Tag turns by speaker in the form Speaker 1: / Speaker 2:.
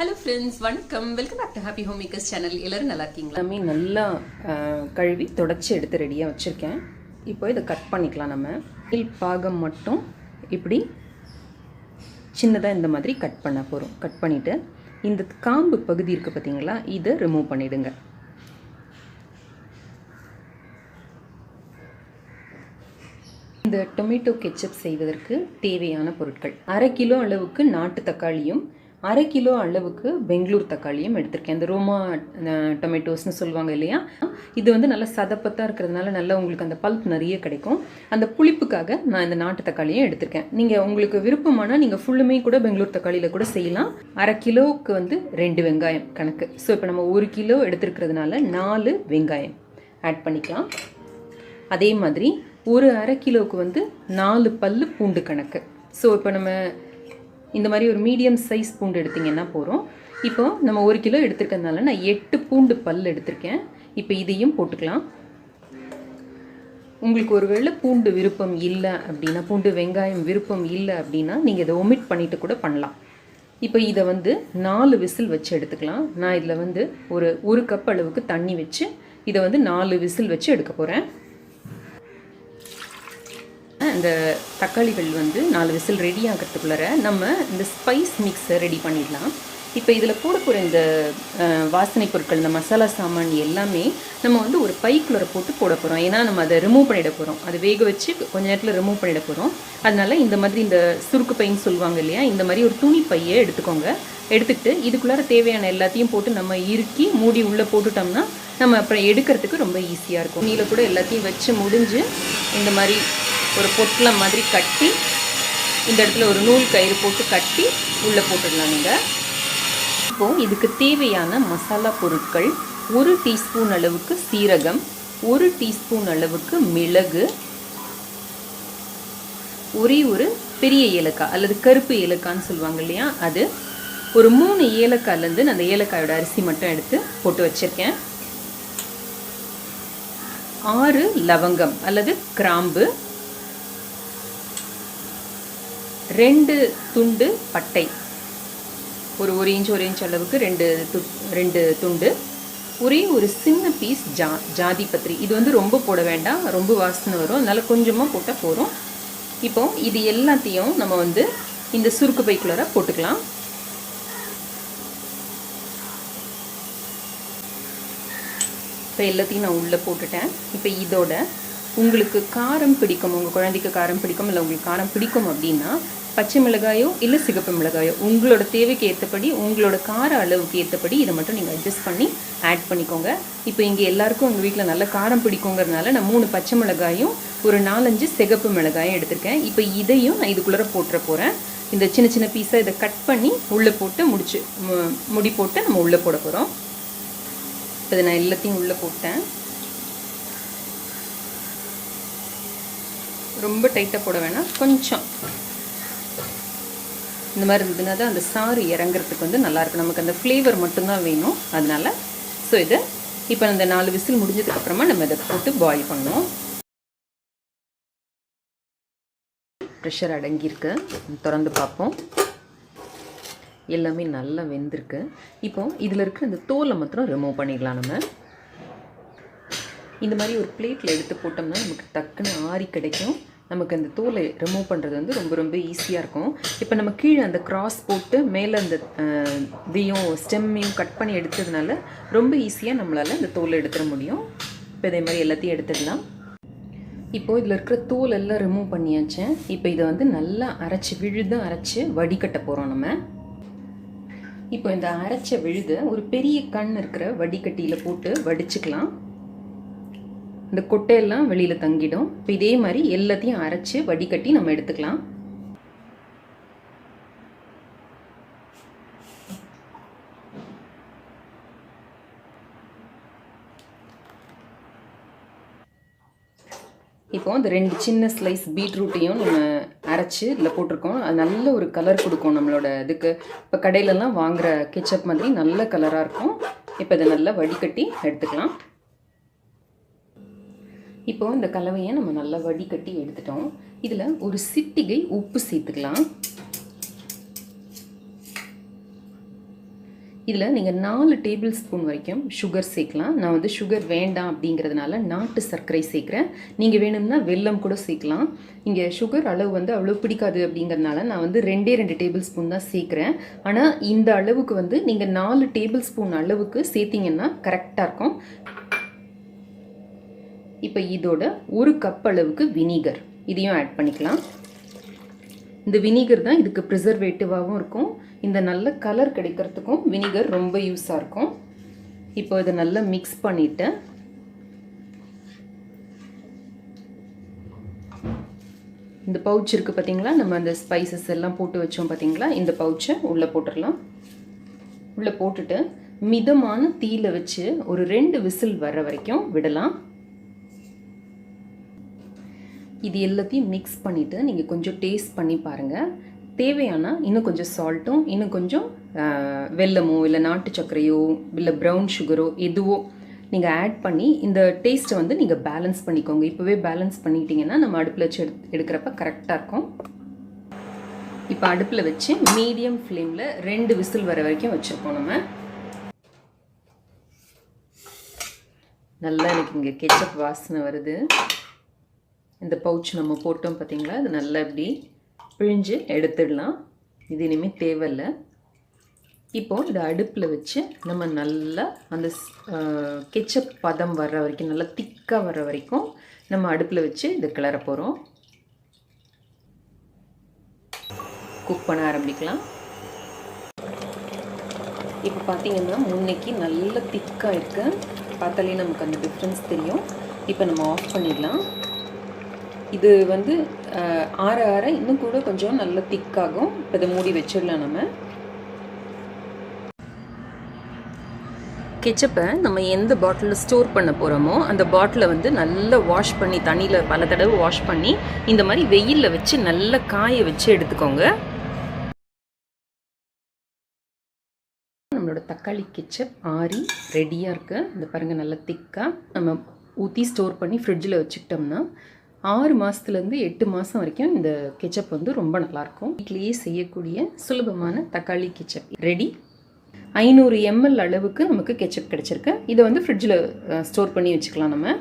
Speaker 1: Hello friends வணக்கம். Welcome back to Happy Home Makers channel எல்லோரும் நல்லா இருக்கீங்களா?
Speaker 2: எல்லாமே நல்லா கழுவி தொடச்சி எடுத்து ரெடியாக வச்சுருக்கேன். இப்போ இதை கட் பண்ணிக்கலாம் நம்ம. கீழ் பாகம் மட்டும் இப்படி சின்னதாக இந்த மாதிரி கட் பண்ண போகிறோம் கட் பண்ணிவிட்டு இந்த காம்பு பகுதி இருக்குது பார்த்தீங்களா இதை ரிமூவ் பண்ணிவிடுங்க இந்த டொமேட்டோ கெச்சப் செய்வதற்கு தேவையான பொருட்கள். அரை கிலோ அளவுக்கு நாட்டு தக்காளியும் அரை கிலோ அளவுக்கு பெங்களூர் தக்காளியும் எடுத்திருக்கேன். இந்த ரோமா டொமேட்டோஸ்னு சொல்லுவாங்க இல்லையா? இது வந்து நல்லா சதப்பத்தாக இருக்கிறதுனால நல்லா உங்களுக்கு அந்த பல்ப் நிறைய கிடைக்கும். அந்த புளிப்புக்காக நான் இந்த நாட்டு தக்காளியும் எடுத்திருக்கேன். நீங்கள் உங்களுக்கு விருப்பமானால் நீங்கள் ஃபுல்லுமே கூட பெங்களூர் தக்காளியில் கூட செய்யலாம். அரை கிலோவுக்கு வந்து ரெண்டு வெங்காயம் கணக்கு. ஸோ இப்போ நம்ம ஒரு கிலோ எடுத்துருக்கிறதுனால நாலு வெங்காயம் ஆட் பண்ணிக்கலாம். அதே மாதிரி ஒரு அரை கிலோவுக்கு வந்து நாலு பல் பூண்டு கணக்கு. ஸோ இப்போ நம்ம இந்த மாதிரி ஒரு மீடியம் சைஸ் பூண்டு எடுத்திங்கன்னா போகிறோம் இப்போ நம்ம ஒரு கிலோ எடுத்துருக்கறதுனால நான் எட்டு பூண்டு பல் எடுத்திருக்கேன். இப்போ இதையும் போட்டுக்கலாம். உங்களுக்கு ஒருவேளை பூண்டு விருப்பம் இல்லை அப்படின்னா பூண்டு வெங்காயம் விருப்பம் இல்லை அப்படின்னா நீங்கள் இதை ஒமிட் பண்ணிட்டு கூட பண்ணலாம். இப்போ இதை வந்து நாலு விசில் வச்சு எடுத்துக்கலாம். நான் இதில் வந்து ஒரு ஒரு கப் அளவுக்கு தண்ணி வச்சு இதை வந்து நாலு விசில் வச்சு எடுக்க போகிறேன் இந்த தக்காளிகள் வந்து நாலு விசில் ரெடி ஆகிறதுக்குள்ளார நம்ம இந்த ஸ்பைஸ் மிக்ஸை ரெடி பண்ணிடலாம். இப்போ இதில் போட போகிற இந்த வாசனை பொருட்கள் இந்த மசாலா சாமான் எல்லாமே நம்ம வந்து ஒரு பைக்குள்ளர போட்டு போட போகிறோம் ஏன்னா நம்ம அதை ரிமூவ் பண்ணிட போகிறோம் அதை வேக வச்சு கொஞ்ச நேரத்தில் ரிமூவ் பண்ணிட போகிறோம் அதனால் இந்த மாதிரி இந்த சுருக்கு பைன்னு சொல்லுவாங்க இல்லையா? இந்த மாதிரி ஒரு துணி பையை எடுத்துக்கோங்க. எடுத்துக்கிட்டு இதுக்குள்ளார தேவையான எல்லாத்தையும் போட்டு நம்ம இறுக்கி மூடி உள்ளே போட்டுட்டோம்னா நம்ம அப்புறம் எடுக்கிறதுக்கு ரொம்ப ஈஸியாக இருக்கும். நீல கூட எல்லாத்தையும் வச்சு முடிஞ்சு இந்த மாதிரி ஒரு பொட்டில் மாதிரி கட்டி இந்த இடத்துல ஒரு நூல் கயிறு போட்டு கட்டி உள்ளே போட்டுடலாம் நீங்கள் இப்போது இதுக்கு தேவையான மசாலா பொருட்கள் ஒரு டீஸ்பூன் அளவுக்கு சீரகம் ஒரு டீஸ்பூன் அளவுக்கு மிளகு ஒரே ஒரு பெரிய ஏலக்காய் அல்லது கருப்பு ஏலக்காய்ன்னு சொல்லுவாங்க இல்லையா? அது ஒரு மூணு ஏலக்காய்லேருந்து நான் அந்த ஏலக்காயோட அரிசி மட்டும் எடுத்து போட்டு வச்சுருக்கேன். ஆறு லவங்கம் அல்லது கிராம்பு ரெண்டு துண்டு பட்டை. ஒரு ஒரு இன்ச் ஒரு இன்ச் அளவுக்கு ரெண்டு து ரெண்டு துண்டு. ஒரே ஒரு சின்ன பீஸ் ஜா ஜாதி பத்திரி. இது வந்து ரொம்ப போட வேண்டாம். ரொம்ப வாசனை வரும். அதனால் கொஞ்சமாக போட்டால் போகிறோம் இப்போ இது எல்லாத்தையும் நம்ம வந்து இந்த சுருக்கு பைக்குள்ளார போட்டுக்கலாம். இப்போ எல்லாத்தையும் நான் உள்ளே போட்டுட்டேன். இப்போ இதோட உங்களுக்கு காரம் பிடிக்கும் உங்கள் குழந்தைக்கு காரம் பிடிக்கும் இல்லை உங்களுக்கு காரம் பிடிக்கும் அப்படின்னா பச்சை மிளகாயோ இல்லை சிகப்பு மிளகாயோ உங்களோட தேவைக்கு ஏற்றபடி உங்களோட கார அளவுக்கு ஏற்றபடி இதை மட்டும் நீங்கள் அட்ஜஸ்ட் பண்ணி ஆட் பண்ணிக்கோங்க. இப்போ இங்கே எல்லாருக்கும் உங்கள் வீட்டில் நல்ல காரம் பிடிக்குங்கிறதுனால நான் மூணு பச்சை மிளகாயும் ஒரு நாலஞ்சு சிகப்பு மிளகாயும் எடுத்திருக்கேன். இப்போ இதையும் நான் இதுக்குள்ளே போட்டுற போகிறேன் இந்த சின்ன சின்ன பீஸாக இதை கட் பண்ணி உள்ளே போட்டு முடிச்சு முடி போட்டு நம்ம உள்ளே போட போகிறோம் இப்போ இதை நான் எல்லாத்தையும் உள்ளே போட்டேன். ரொம்ப டைட்டாக போட வேணாம். கொஞ்சம். இந்த மாதிரி இருந்ததுனா தான் அந்த சாறு இறங்குறதுக்கு வந்து நல்லாயிருக்கும் நமக்கு அந்த ஃப்ளேவர் மட்டும்தான் வேணும். அதனால ஸோ இதை இப்போ அந்த நாலு விசில் முடிஞ்சதுக்கப்புறமா நம்ம இதை போட்டு பாயில் பண்ணுவோம். ப்ரெஷர் அடங்கியிருக்கு. திறந்து பார்ப்போம். எல்லாமே நல்லா வெந்திருக்கு. இப்போ இதில் இருக்கிற அந்த தோலை மாத்திரம் ரிமூவ் பண்ணிடலாம் நம்ம. இந்த மாதிரி ஒரு பிளேட்டில் எடுத்து போட்டோம்னா நமக்கு டக்குன்னு ஆறி கிடைக்கும். நமக்கு அந்த தோலை ரிமூவ் பண்ணுறது வந்து ரொம்ப ரொம்ப ஈஸியாக இருக்கும். இப்போ நம்ம கீழே அந்த கிராஸ் போட்டு மேலே அந்த இதையும் ஸ்டெம்மையும் கட் பண்ணி எடுத்ததுனால ரொம்ப ஈஸியாக நம்மளால் அந்த தோலை எடுத்துட முடியும். இப்போ இதே மாதிரி எல்லாத்தையும் எடுத்துடலாம். இப்போது இதில் இருக்கிற தோல் எல்லாம் ரிமூவ் பண்ணியாச்சு. இப்போ இதை வந்து நல்லா அரைச்சி விழுது அரைச்சி வடிகட்ட போகிறோம் நம்ம. இப்போ இந்த அரைச்ச விழுது ஒரு பெரிய கண் இருக்கிற வடிகட்டியில் போட்டு வடிச்சுக்கலாம். இந்த கொட்டையெல்லாம் வெளியில் தங்கிடும். இப்போ இதே மாதிரி எல்லாத்தையும் அரைச்சி வடிகட்டி நம்ம எடுத்துக்கலாம். இப்போ அந்த ரெண்டு சின்ன ஸ்லைஸ் பீட்ரூட்டையும் நம்ம அரைச்சி இதில் போட்டிருக்கோம். அது நல்ல ஒரு கலர் கொடுக்கும் நம்மளோட இதுக்கு. இப்போ கடையிலலாம் வாங்குற கெச்சப் மாதிரி நல்ல கலராக இருக்கும். இப்போ இதை நல்லா வடிகட்டி எடுத்துக்கலாம். இப்போ இந்த கலவையை நம்ம நல்லா வடிகட்டி எடுத்துட்டோம். இதில் ஒரு சிட்டிகை உப்பு சேர்த்துக்கலாம். இதில் நீங்கள் நாலு டேபிள் ஸ்பூன் வரைக்கும் சுகர் சேர்க்கலாம். நான் வந்து சுகர் வேண்டாம் அப்படிங்கிறதுனால நாட்டு சர்க்கரை சேர்க்குறேன். நீங்கள் வேணும்னா வெல்லம் கூட சேர்க்கலாம். இங்கே சுகர் அளவு வந்து அவ்வளோ பிடிக்காது அப்படிங்கிறதுனால நான் வந்து ரெண்டே ரெண்டு டேபிள் ஸ்பூன் தான் சேர்க்குறேன். ஆனால் இந்த அளவுக்கு வந்து நீங்கள் நாலு டேபிள் ஸ்பூன் அளவுக்கு சேர்த்திங்கன்னா கரெக்டாக இருக்கும். இப்போ இதோட ஒரு கப் அளவுக்கு வினிகர் இதையும் ஆட் பண்ணிக்கலாம். இந்த வினிகர் தான் இதுக்கு ப்ரிசர்வேட்டிவாகவும் இருக்கும். இந்த நல்ல கலர் கிடைக்கிறதுக்கும் வினிகர் ரொம்ப யூஸாக இருக்கும். இப்போ இதை நல்லா மிக்ஸ் பண்ணிவிட்டு இந்த பவுச் இருக்குது பார்த்தீங்களா நம்ம அந்த ஸ்பைசஸ் எல்லாம் போட்டு வச்சோம் பார்த்தீங்களா இந்த பவுச்சை உள்ளே போட்டுடலாம். உள்ளே போட்டுட்டு மிதமான தீயில் வச்சு ஒரு ரெண்டு விசில் வர்ற வரைக்கும் விடலாம். இது எல்லாத்தையும் மிக்ஸ் பண்ணிவிட்டு நீங்கள் கொஞ்சம் டேஸ்ட் பண்ணி பாருங்கள் தேவையானா இன்னும் கொஞ்சம் சால்ட்டும் இன்னும் கொஞ்சம் வெல்லமோ இல்லை நாட்டு சர்க்கரையோ இல்லை ப்ரௌன் சுகரோ எதுவோ நீங்கள் ஆட் பண்ணி இந்த டேஸ்ட்டை வந்து நீங்கள் பேலன்ஸ் பண்ணிக்கோங்க. இப்போவே பேலன்ஸ் பண்ணிட்டீங்கன்னா நம்ம அடுப்பில் வச்சு எடு எடுக்கிறப்ப கரெக்டாக இருக்கும். இப்போ அடுப்பில் வச்சு மீடியம் ஃப்ளேமில் ரெண்டு விசில் வர வரைக்கும் வச்சுருக்கோம் நம்ம. நல்லா எனக்கு இங்கே கெச்சப் வாசனை வருது. இந்த பவுச் நம்ம போட்டோம் பார்த்தீங்களா? அது நல்லா இப்படி பிழிஞ்சு எடுத்துடலாம். இது இனிமேல் தேவையில்லை. இப்போது இதை அடுப்பில் வச்சு நம்ம நல்லா அந்த கெச்சப் பதம் வர்ற வரைக்கும் நல்லா திக்காக வர்ற வரைக்கும் நம்ம அடுப்பில் வச்சு இதை கிளற போகிறோம் குக் பண்ண ஆரம்பிக்கலாம். இப்போ பார்த்தீங்கன்னா முன்னைக்கு நல்ல திக்காக இருக்குது பார்த்தாலே நமக்கு அந்த டிஃப்ரென்ஸ் தெரியும். இப்போ நம்ம ஆஃப் பண்ணிடலாம். இது வந்து ஆற ஆற இன்னும் கூட கொஞ்சம் நல்ல திக்காகும். இப்போ இதை மூடி வச்சிடலாம் நம்ம. கெச்சப்பை நம்ம எந்த பாட்டிலில் ஸ்டோர் பண்ண போகிறோமோ அந்த பாட்டிலை வந்து நல்லா வாஷ் பண்ணி தண்ணியில் பல தடவை வாஷ் பண்ணி இந்த மாதிரி வெயிலில் வச்சு நல்லா காய வச்சு எடுத்துக்கோங்க. நம்மளோட தக்காளி கெச்சப் ஆறி ரெடியாக இருக்குது இந்த பாருங்கள் நல்லா திக்காக நம்ம ஊற்றி ஸ்டோர் பண்ணி ஃப்ரிட்ஜில் வச்சுக்கிட்டோம்னா ஆறு மாதத்துலேருந்து எட்டு மாதம் வரைக்கும் இந்த கெச்சப் வந்து ரொம்ப நல்லாயிருக்கும். வீட்லேயே செய்யக்கூடிய சுலபமான தக்காளி கெச்சப். ரெடி ஐநூறு எம்எல் அளவுக்கு நமக்கு கெச்சப் கிடச்சிருக்கு. இதை வந்து ஃப்ரிட்ஜில் ஸ்டோர் பண்ணி வச்சுக்கலாம் நம்ம.